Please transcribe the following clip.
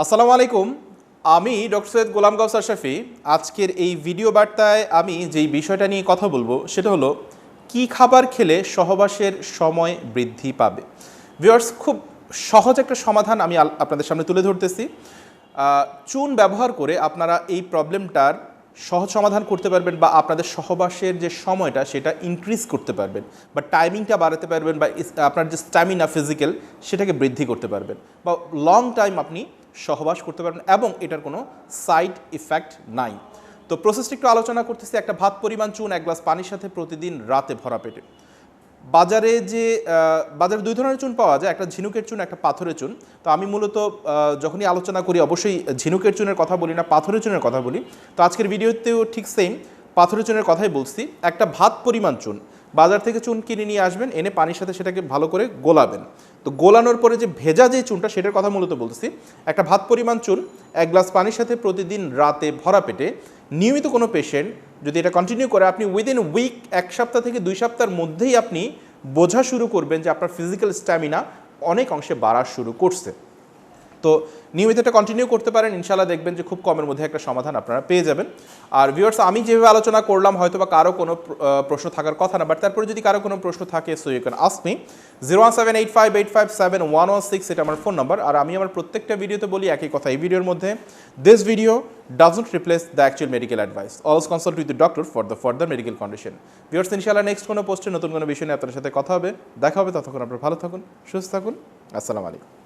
আসসালামু আলাইকুম, আমি ডক্টর সৈয়দ গোলাম গাউসার শফি। আজকের এই ভিডিও বার্তায় আমি যেই বিষয়টা নিয়ে কথা বলব, সেটা হলো, কি খাবার খেলে সহবাসের সময় বৃদ্ধি পাবে? ভিউয়ার্স, খুব সহজ একটা সমাধান আমি আপনাদের সামনে তুলে ধরতেছি। চুন ব্যবহার করে আপনারা এই প্রবলেমটার সহজ সমাধান করতে পারবেন বা আপনাদের সহবাসের যে সময়টা, সেটা ইনক্রিজ করতে পারবেন বা টাইমিংটা বাড়াতে পারবেন বা আপনার যে স্ট্যামিনা ফিজিক্যাল সেটাকে বৃদ্ধি করতে পারবেন। বা লং টাইম আপনি সহবাস করতে পারবেন এবং এটার কোনো সাইড ইফেক্ট নাই। তো প্রসেসটি একটু আলোচনা করতেছি, একটা ভাত পরিমাণ চুন, এক গ্লাস পানির সাথে প্রতিদিন রাতে ভরা পেটে। বাজারে যে বাজারে দুই ধরনের চুন পাওয়া যায়, একটা ঝিনুকের চুন, একটা পাথরের চুন। তো আমি মূলত যখনই আলোচনা করি, অবশ্যই ঝিনুকের চুনের কথা বলি না, পাথরের চুনের কথা বলি। তো আজকের ভিডিওতেও ঠিক সেম পাথরের চুনের কথাই বলছি। একটা ভাত পরিমাণ চুন, বাজার থেকে চুন কিনে নিয়ে আসবেন, এনে পানির সাথে সেটাকে ভালো করে গোলাবেন। তো গোলানোর পরে যে ভেজা যে চুনটা, সেটার কথা মূলত বলতেছি। একটা ভাত পরিমাণ চুন, এক গ্লাস পানির সাথে প্রতিদিন রাতে ভরা পেটে নিয়মিত কোনো পেশেন্ট যদি এটা কন্টিনিউ করে, আপনি উইদিন উইক এক সপ্তাহ থেকে দুই সপ্তাহের মধ্যেই আপনি বোঝা শুরু করবেন যে আপনার ফিজিক্যাল স্ট্যামিনা অনেক অংশে বাড়া শুরু করছে। তো নিয়মিত এটা কন্টিনিউ করতে পারেন ইনশাল্লাহ দেখবেন যে খুব কমের মধ্যে একটা সমাধান আপনারা পেয়ে যাবেন। আর ভিউয়ার্স আমি যেভাবে আলোচনা করলাম হয়তো বা কারও কোনো প্রশ্ন থাকার কথা না বাট তারপরে যদি কারও কোনো প্রশ্ন থাকে so you can ask me zero one seven eight five eight five seven one one six এটা আমার ফোন নাম্বার আর আমি আমার প্রত্যেকটা ভিডিওতে বলি একই কথা। এই ভিডিওর মধ্যে this video doesn't replace the actual medical advice also consult with the doctor for the further medical condition viewers ইনশাল্লাহ নেক্সট কোনো পোস্টে নতুন কোনো বিষয় নিয়ে আপনার সাথে কথা হবে। দেখা হবে, ততক্ষণ আপনার ভালো থাকুন, সুস্থ থাকুন। আসসালামু আলাইকুম।